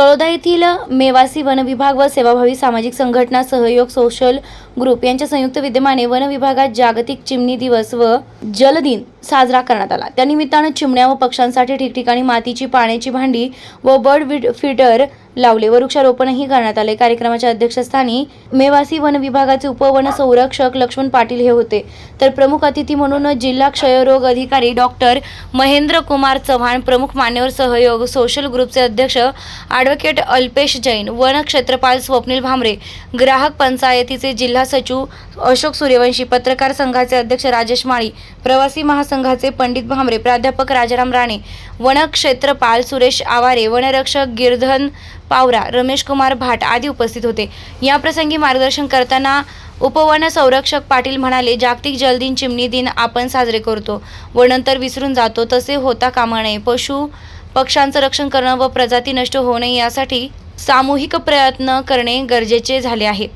तळोदा येथील मेवासी वन विभाग व सेवाभावी सामाजिक संघटना सहयोग सोशल ग्रुप यांच्या संयुक्त विद्यमाने वन विभागात जागतिक चिमणी दिवस व जलदिन साजरा करण्यात आला. त्यानिमित्तानं चिमण्या व पक्ष्यांसाठी ठिकठिकाणी मातीची पाण्याची भांडी व बर्ड फिटर लावले. व वृक्षारोपणही करण्यात आले. कार्यक्रमाच्या अध्यक्षस्थानी मेवासी वन विभागाचे उपवन संरक्षक लक्ष्मण पाटील हे होते. तर प्रमुख अतिथी म्हणून जिल्हा क्षयरोग अधिकारी डॉक्टर महेंद्र कुमार चव्हाण प्रमुख मान्यवर सहयोग सोशल ग्रुपचे अध्यक्ष ॲडव्होकेट अल्पेश जैन वन क्षेत्रपाल स्वप्नील भामरे ग्राहक पंचायतीचे जिल्हा सचिव अशोक सूर्यवंशी पत्रकार संघाचे अध्यक्ष राजेश माळी प्रवासी महासंघाचे पंडित भामरे प्राध्यापक राजाराम राणे वन क्षेत्रपाल सुरेश आवारे वनरक्षक गिरधन पावरा रमेश कुमार भाट आदी उपस्थित होते. याप्रसंगी मार्गदर्शन करताना उपवन संरक्षक पाटील म्हणाले जागतिक जलदिन चिमणी दिन आपण साजरे करतो व नंतर विसरून जातो. तसे होता कामा नये. पशु पक्ष्यांचं रक्षण करणं व प्रजाती नष्ट होऊ नये यासाठी सामूहिक प्रयत्न करणे गरजेचे झाले आहे.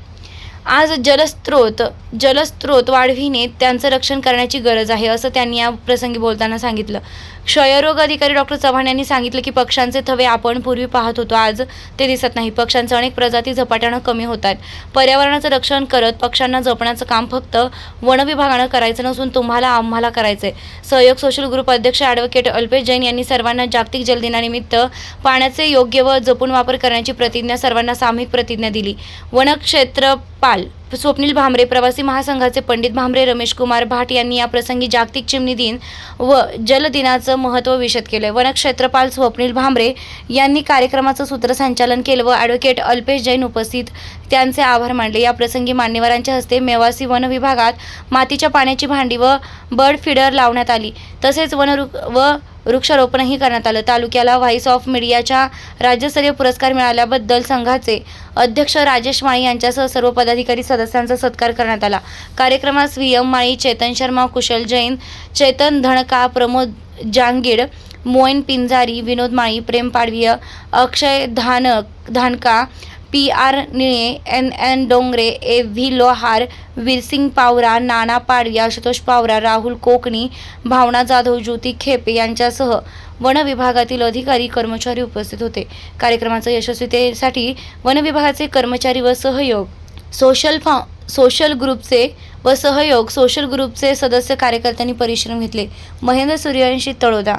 आज जलस्रोत जलस्रोत वाढविणे त्यांचं रक्षण करण्याची गरज आहे असं त्यांनी या प्रसंगी बोलताना सांगितलं. क्षयरोग अधिकारी डॉक्टर चव्हाण यांनी सांगितलं की पक्ष्यांचे थवे आपण पूर्वी पाहत होतो आज ते दिसत नाही. पक्ष्यांच्या अनेक प्रजाती झपाट्यानं कमी होत आहेत पर्यावरणाचं रक्षण करत पक्ष्यांना जपण्याचं काम फक्त वन विभागानं करायचं नसून तुम्हाला आम्हाला करायचंय. सहयोग सोशल ग्रुप अध्यक्ष ॲडव्होकेट अल्पेश जैन यांनी सर्वांना जागतिक जलदिनानिमित्त पाण्याचे योग्य व जपून वापर करण्याची प्रतिज्ञा सर्वांना सामूहिक प्रतिज्ञा दिली. वनक्षेत्र पाल स्वप्नील भामरे प्रवासी महासंघाचे पंडित भामरे रमेश कुमार भाट यांनी या प्रसंगी जागतिक चिमणी दिन व जलदिनाचं महत्त्व विशद केलं वनक्षेत्रपाल स्वप्नील भामरे यांनी कार्यक्रमाचं सूत्रसंचालन केलं व ॲडव्होकेट अल्पेश जैन उपस्थित त्यांचे आभार मानले. या प्रसंगी मान्यवरांच्या हस्ते मेवासी वन विभागात मातीच्या पाण्याची भांडी व बर्ड फिडर लावण्यात आली. तसेच वनरु व वृक्षारोपणही करण्यात आलं. तालुक्याला व्हाईस ऑफ मीडियाच्या राज्यस्तरीय पुरस्कार मिळाल्याबद्दल संघाचे अध्यक्ष राजेश माळी यांच्यासह सर्व पदाधिकारी सदस्यांचा सत्कार करण्यात आला. कार्यक्रमास V M Mali Chetan Sharma Kushal Jain Chetan Dhanka Pramod Jangid Moin Pinjari Vinod Mali Prem Padviya Akshay Dhanak Dhanka P R Nile N N Dongre A V Lohar Veersing Pawara Nana Padvi Ashutosh Pawara Rahul Kokani Bhavana Jadhav Jyoti Khepe यांच्यासह one विभागातील अधिकारी कर्मचारी उपस्थित होते. कार्यक्रमाच्या यशस्वीतेसाठी one विभागाचे कर्मचारी व सहयोग सोशल फा सोशल ग्रुपचे व सहयोग सोशल ग्रुपचे सदस्य कार्यकर्त्यांनी परिश्रम घेतले. महेंद्र सूर्यवंशी तळोदा.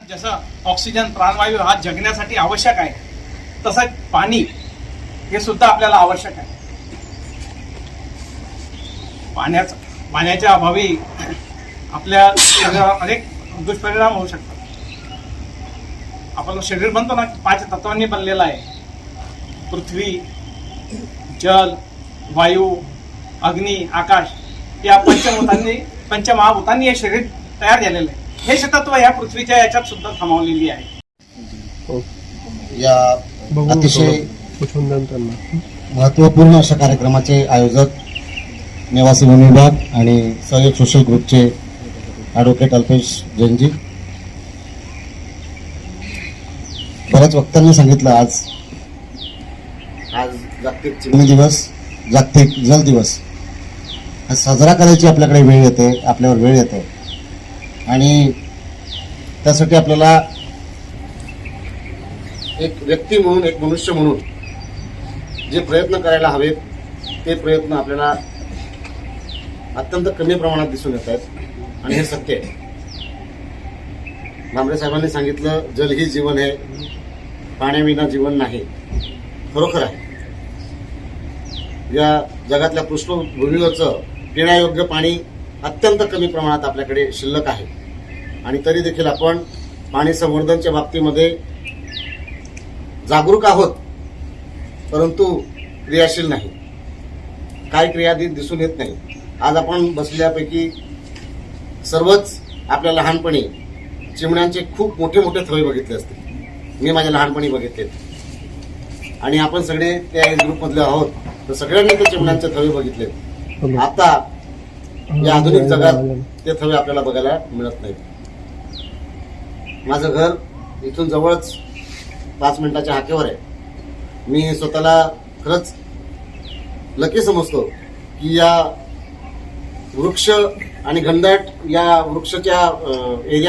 जसं ऑक्सिजन प्राणवायू हा जगण्यासाठी आवश्यक आहे तसं पाणी हे सुद्धा आपल्याला आवश्यक आहे. पाण्याचा पाण्याच्या अभावी आपल्या शरीरावर अनेक दुष्परिणाम होऊ शकतात. आपलं शरीर म्हणतो ना की पाच तत्वांनी बनलेलं आहे. पृथ्वी जल वायू अग्नी आकाश या पंचभूतांनी पंचमहाभूतांनी हे शरीर तयार झालेलं आहे. हे शतत्व या पृथ्वीच्या याच्यात सुद्धा थांबवलेली आहे. या अतिशय महत्त्वपूर्ण अशा कार्यक्रमाचे आयोजक निवासी वन विभाग आणि सहयोग सोशल ग्रुपचे ॲडव्होकेट अल्पेश जैनजी. बऱ्याच वक्त्यांनी सांगितलं आज. आज जागतिक चिमणी दिवस जागतिक जल दिवस. हा साजरा करायची आपल्याकडे वेळ येते आपल्यावर वेळ येते. आणि त्यासाठी आपल्याला एक व्यक्ती म्हणून एक मनुष्य म्हणून जे प्रयत्न करायला हवेत ते प्रयत्न आपल्याला अत्यंत कमी प्रमाणात दिसून येत आहेत. आणि हे सत्य आहे. भांबरे साहेबांनी सांगितलं जल ही जीवन आहे पाण्याविना जीवन नाही. खरोखर आहे. या जगातल्या पृष्ठभूमीवरचं पिण्यायोग्य पाणी अत्यंत कमी प्रमाणात आपल्याकडे शिल्लक आहे. आणि तरी देखील आपण पाणी संवर्धनच्या बाबतीमध्ये जागरूक आहोत. परंतु क्रियाशील नाही. काय क्रिया दिसून येत नाही. आज आपण बसल्यापैकी सर्वच आपल्या लहानपणी चिमण्यांचे खूप मोठे मोठे थवे बघितले असतील मी माझ्या लहानपणी बघितलेत आणि आपण सगळे त्या एज ग्रुपमधले आहोत. तर सगळ्यांनी ते चिमण्यांचे थवे बघितलेत आता या आधुनिक जगात ते थवे आपल्याला बघायला मिळत नाहीत. माझं घर इथून जवळच पाच मिनिटाच्या हाकेवर आहे. मी स्वतःला खरंच लकी समजतो की या वृक्ष आणि घनदाट या वृक्षाच्या एरिया